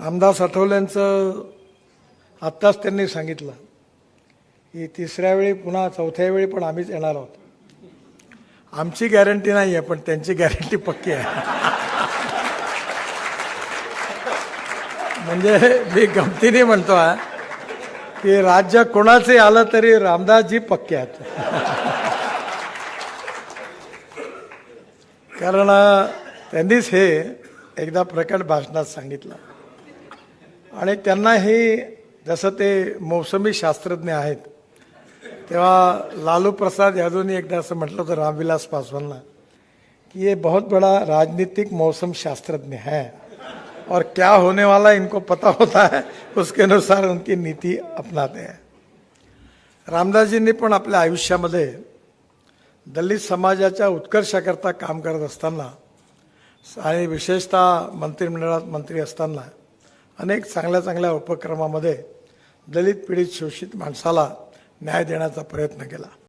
रामदास आठवल्यांचं आत्ताच त्यांनी सांगितलं. की तिसऱ्या वेळी पुन्हा चौथ्या वेळी पण आम्हीच येणार आहोत. आमची गॅरंटी नाही आहे पण त्यांची गॅरंटी पक्की आहे. म्हणजे मी गमतीने म्हणतो आहे की राज्य कोणाचे आलं तरी रामदासजी पक्के आहेत. कारण त्यांनीच हे एकदा प्रकट भाषणात सांगितलं. आणि त्यांना हे जसं ते मोसमी शास्त्रज्ञ आहेत तेव्हा लालू प्रसाद यादवनी एकदा असं म्हटलं होतं रामविलास पासवानला कि ये बहुत बड़ा राजनीतिक मौसम शास्त्रज्ञ है और क्या होने वाला इनको पता होता है उसके अनुसार उनकी नीति अपनाते हैं। रामदासजींनी पण आपल्या आयुष्यामध्ये दलित समाजाच्या उत्कर्षाकरता काम करत असताना आणि विशेषतः मंत्रिमंडळात मंत्री असताना अनेक चांगल्या चांगल्या उपक्रमामध्ये दलित पीडित शोषित माणसाला न्याय देण्याचा प्रयत्न केला.